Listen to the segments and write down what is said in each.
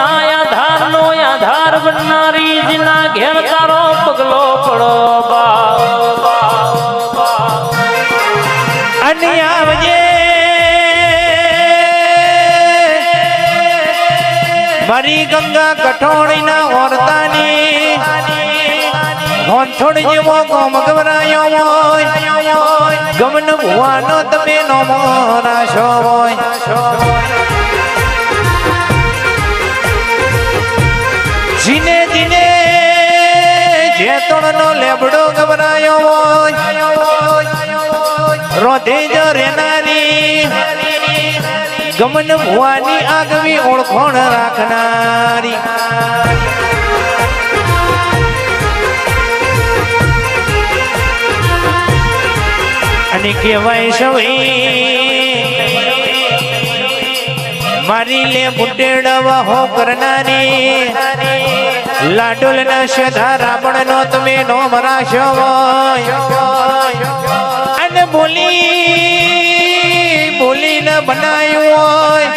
ના આધાર, નો આધાર બનનારી પગલો પડો બા અને મારી ગંગા કઠોળીના ઓરતાની હોંથોડ જેવો ગોમ ગવરાયો ગમન ભુવાનો તમે નો મોરાશો હોય. જીને જીને જેતોણનો લેબડો ગભરાયો હોય. રોધે જ રેનારી ગમન ભુવાની આગવી ઓળખોણ રાખનારી. અને કહેવાય સવી મારી લે બુટેડવા હો કરનારી. લાડુલ ના સધા રાવણ નો તમે નો મરાશો અને બોલી બોલી ન બનાયું હોય.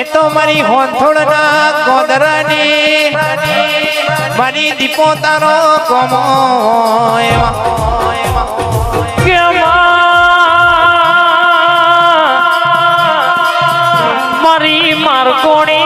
એ તો મારી હોંથોડ ના ગોદરાની. મારી દીપો તારો કોમો મારી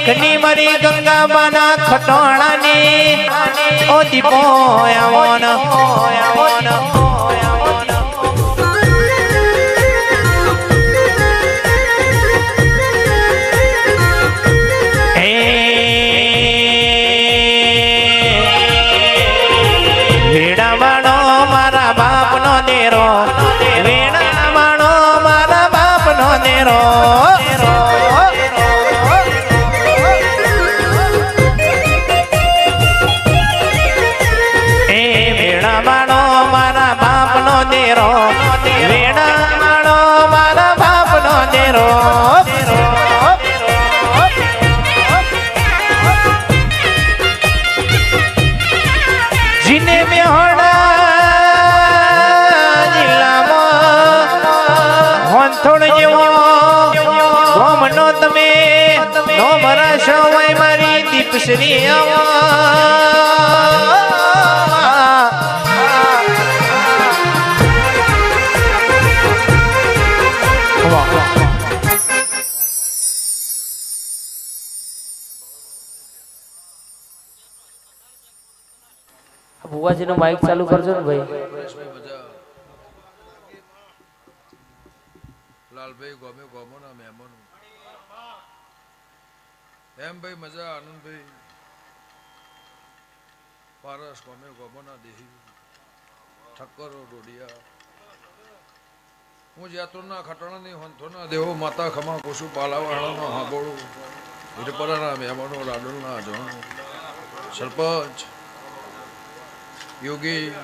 લેખની મારી ગંગાબાના ખટોણાની ઓ દીપો આવોન વેડાવાળો મારી ભુવાજી ભુવાજીનો માઇક ચાલુ કરજો ને ભાઈ. લાલભાઈ ગમે ગમોના મહેમાનો એમ ભાઈ મજા આનંદભાઈ પારસ ગમે ગમોના દેહી. ઠક્કરો ડોડિયા. હું જાતોના ખટાણાની હંથોના દેહો માતા ખમા કોશુ પાલાવાળાનો હાંભોળું. હિરપરાના મહેમાનો લાડુલના જણો. સરપંચ, યોગી.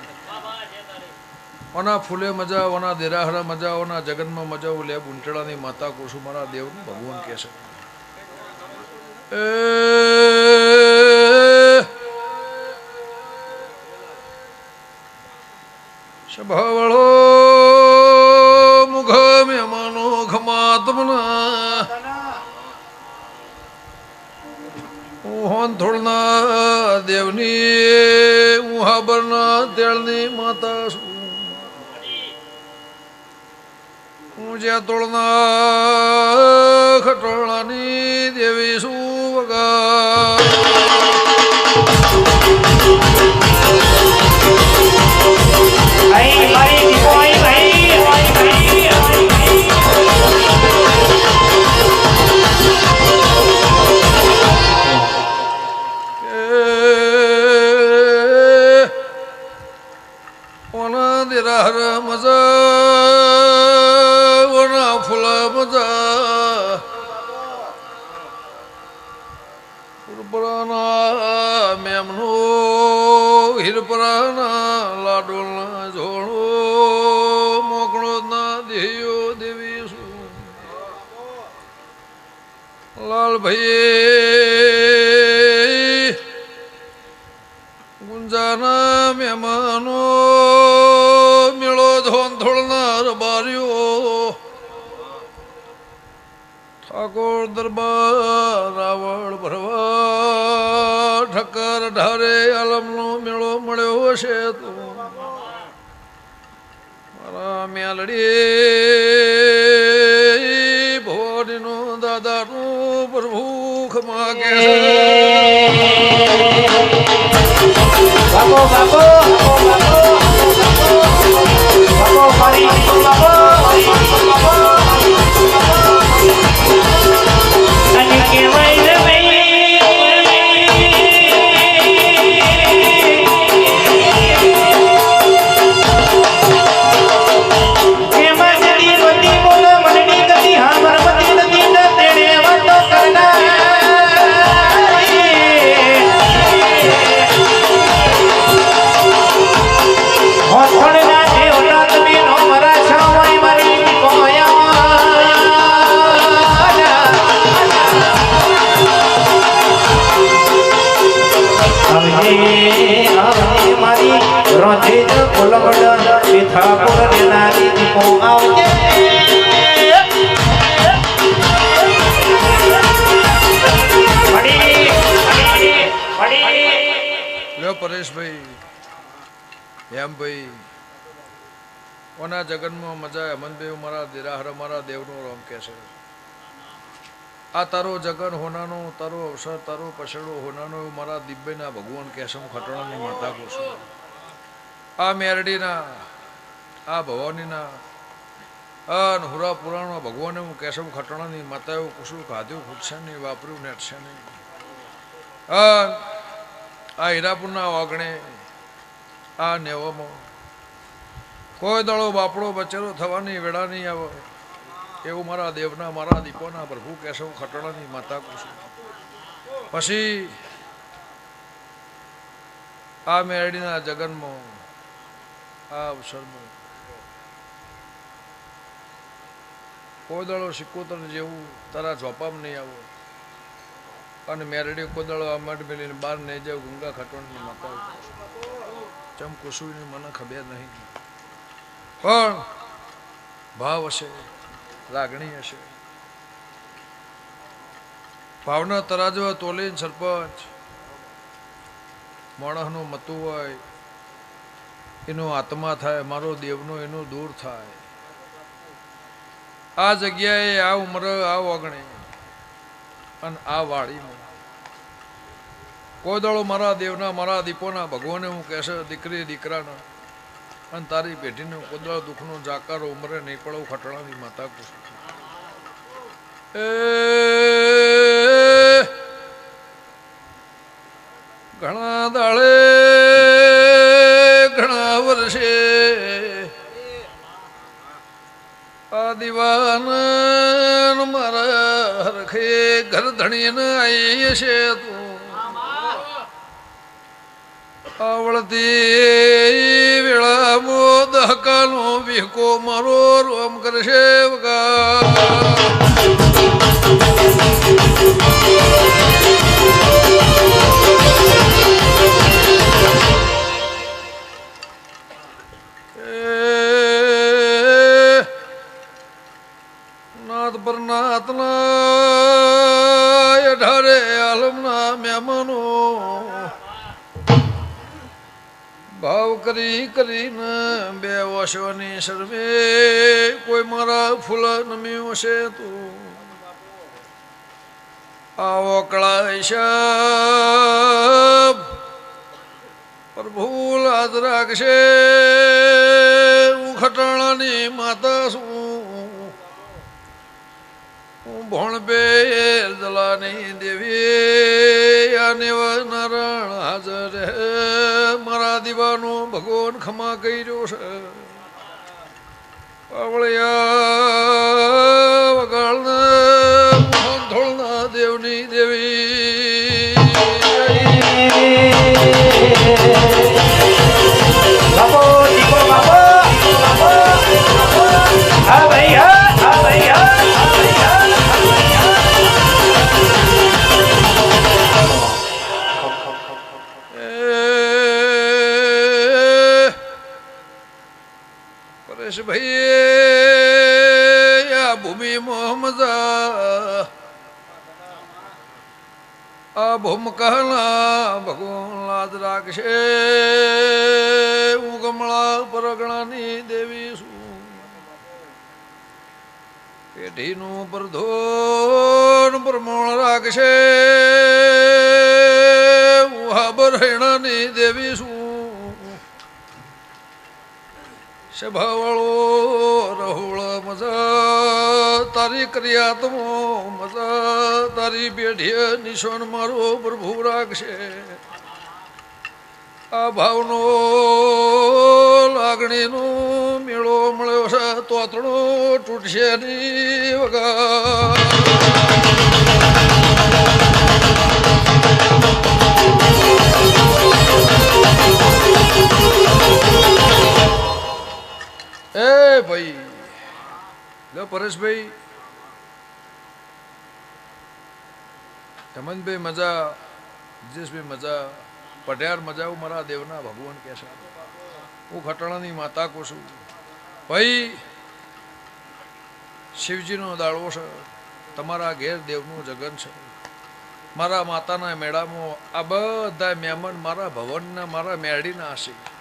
ઓના ફૂલે મજા, ઓના દેરાહરા મજા, ઓના જગનમાં મજા લે બુંટડાની માતા કુસુમારા દેવનું ભગવાન કહે સભાવળો મુખ મહેમાનો ખમાતમના હોંથોળના દેવની હું તેળની માતા હું જ્યાં તોળના વગા પુરપરાના મેમનો હિરપરાના લાડોલના જોડો મોકળો ના દેયો દેવી શું લાલભાઈ ઠાકોર દરબાર રાવળ ભરવા ઠક્કર ઢારે આલમનો મેળો મળ્યો છે તો મારા મેલડી ભવાનીનો દાદાનું પ્રભુ ખમા કે બાપો બાપો બાપો બાપો પરેશભાઈ હેમભાઈ ઓના જગનમાં મજા હેમંતભાઈ મારા દિરાહર, મારા દેવનો રોમ કે છે. આ તારો જગન હોનાનો, તારો અવસર, તારો પછેડો હોનાનો મારા દિબ્બેના ભગવાન કેશમ ખટણાની માતા છું. આ મેરડીના, આ ભવાનીના અન હુરા પુરાણમાં ભગવાને હું કેશવ ખટણાની માતા, એવું કુશું ખાધ્યું ખૂટશે નહીં વાપર્યું નેટશે નહીં અન આ હીરાપુરના વાગણે, આ નેવામાં. કોઈ દળો બાપડો બચેલો થવાની વેળા નહીં આવે. એવું મારા દેવના, મારા દીપોના પ્રભુ કેશવ ખટણાની માતા કુશું પછી આ મેરડીના જગનમાં, આ અવસરમાં કોઈ દળો સિક્કોતર જેવું તારા ઝોપામાં નહીં આવો. અને મેરડી કોદળવા માટે મેલીને બહાર નહીં જાવ ગંગા ખટોણની માતા ચમ કુસુની મને ખબર નહીં. પણ ભાવ હશે, લાગણી હશે. ભાવના તરાજવા તોલીને સરપંચ. માણસનું મતું હોય, એનો આત્મા થાય, મારો દેવનો એનો દૂર થાય. આ જગ્યાએ આ ઉંમર આ ઓગણે અને આ વાડીમાં કોઈ મારા દેવના, મારા દીપોના, ભગવાને હું કહેશે, દીકરી, દીકરાના, અને તારી પેઢીને કોદળા દુઃખનો જાકારો ઉમરે નહીં પડો ખટણાની માતા કુશું ઘણા દાળે ઘણા વર્ષે, આ દીવાન હરખે ઘર ધણીને છે તું. આવડતી વેળામો દહકાનો વિહકો મારો રોમ કરશે વગા કરી કરીને બે વર્ષોની સર્વે કોઈ મારા ફૂલ નમ્યું છે તું. આવો કળાય પ્રભુ લાદ રાખશે. હું ખટાણાની માતા છું. હું ભણબે જલાની દેવી. અને નારાયણ હાજર મારા દીવાનો ભગવાન ખમા કર્યો છે. પાવળિયા આ ભૂમકાના ભગવાન લાદ રાખશે. હું કમળા પરગણાની દેવી છું. પેઢીનું પ્રધોન પરમોણ રાખશે. હું હાબરણાની દેવી છું. સભાવાળો રહુળ મજા, તારી ક્રિયાત્મો મજા, તારી બેઢીએ નિશાન મારો પ્રભુ રાખશે. આ ભાવનો લાગણીનો મેળો મળ્યો છે તોતણો તૂટશે ની વગર. એ ભાઈ, લો પરેશભાઈ. હેમંતભાઈ મજા વિજેશભાઈ મજા, પઢિયાર મજા હું મારા દેવના ભગવાન કે છે. હું ખટાણાની માતા કહું છું. ભાઈ, શિવજીનો દાળવો છે, તમારા ઘેર દેવનું જગન છે. મારા માતાના મેળામાં આ બધા મહેમાન મારા ભવનના મારા મેળીના હશે.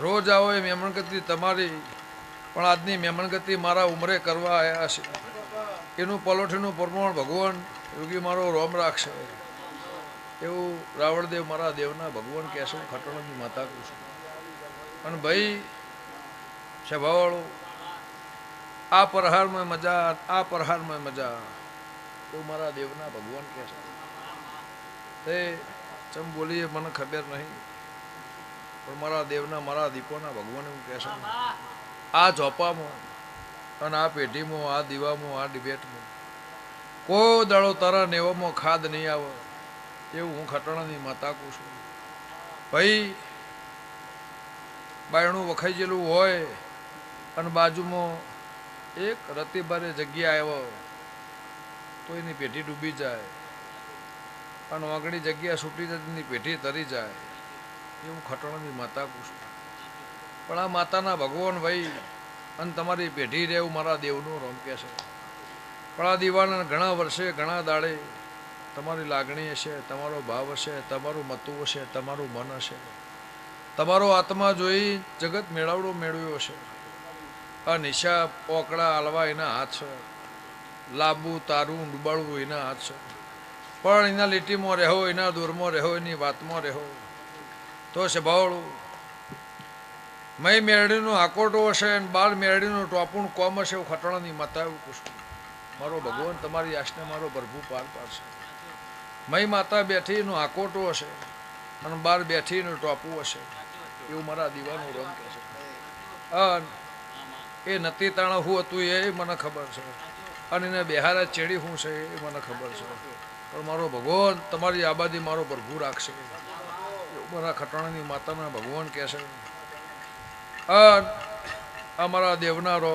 રોજ આવો એ મેમણગતિ તમારી, પણ આજની મેમણગતિ મારા ઉમરે કરવા આવ્યા છે. એનું પલોઠીનું પ્રમાણ ભગવાન યોગી મારો રોમ રાખશે. એવું રાવણદેવ મારા દેવના ભગવાન કહેશે હું ખટોળાની માતા કહું છું. અને ભાઈ સભાવાળો આ પ્રહારમાં મજા, આ પ્રહારમાં મજા, એવું મારા દેવના ભગવાન કહેશે તે ચમ બોલીએ, મને ખબર નહીં. પણ મારા દેવના મારા દીપોના ભગવાન હું કહેશે આ ઝોપામાં અને આ પેઢીમાં આ દીવામાં આ ડિબેટમાં કોઈ દાડો તારા નેવામાં ખાદ નહીં આવે એવું હું ખટાણાની માતા કહું છું. ભાઈ બાયણું વખાઈ ગયેલું હોય અને બાજુમાં એક રતિભારે જગ્યા આવ્યો તો એની પેઢી ડૂબી જાય અને વાગણી જગ્યા છૂટી એની પેઢી તરી જાય. એવું ખટણની માતા કૃષ્ણ પણ આ માતાના ભગવાન ભાઈ અને તમારી પેઢી રહેવું મારા દેવનું રોમ કે છે. પણ આ દીવાના ઘણા વર્ષે, ઘણા દાડે તમારી લાગણી હશે, તમારો ભાવ હશે, તમારું મતું હશે, તમારું મન હશે. તમારો આત્મા જોઈ જગત મેળાવડો મેળવ્યો હશે. આ નિશા પોકડા આલવા એના હાથ છે. લાંબુ, તારું ડૂબાડવું એના હાથ છે. પણ એના લીટીમાં રહો એના દૂરમાં રહો એની વાતમાં રહો તો છે બાવળું. મય મેરડીનું આકોટો હશે અને બાળ મેરડીનું ટોપું કોમ હશે એવું ખટણાની માતા એવું પૂછું મારો ભગવાન, તમારી આશને મારો પ્રભુ પાર પાડશે. મય માતા બેઠીનું આકોટો હશે અને બાર બેઠીનું ટોપું હશે. એવું મારા દીવાનું રંગ કહે છે. એ નતી તાણા હું હતું એ મને ખબર છે. અને એને બિહારા ચેડી શું છે એ મને ખબર છે. પણ મારો ભગવાન, તમારી આબાદી મારો પ્રભુ રાખશે. મારા ખટાણાની માતાના ભગવાન કહે અમારા દેવનારો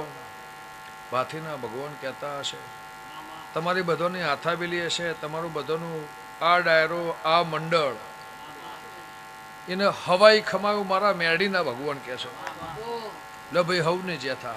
ભાથીના ભગવાન કહેતા હશે. તમારી બધાની હાથાબેલી હશે, તમારું બધાનું આ ડાયરો, આ મંડળ. એને હવાઈ ખમાયું મારા મેડીના ભગવાન કહે છે. લે ભાઈ, હવને જે થા.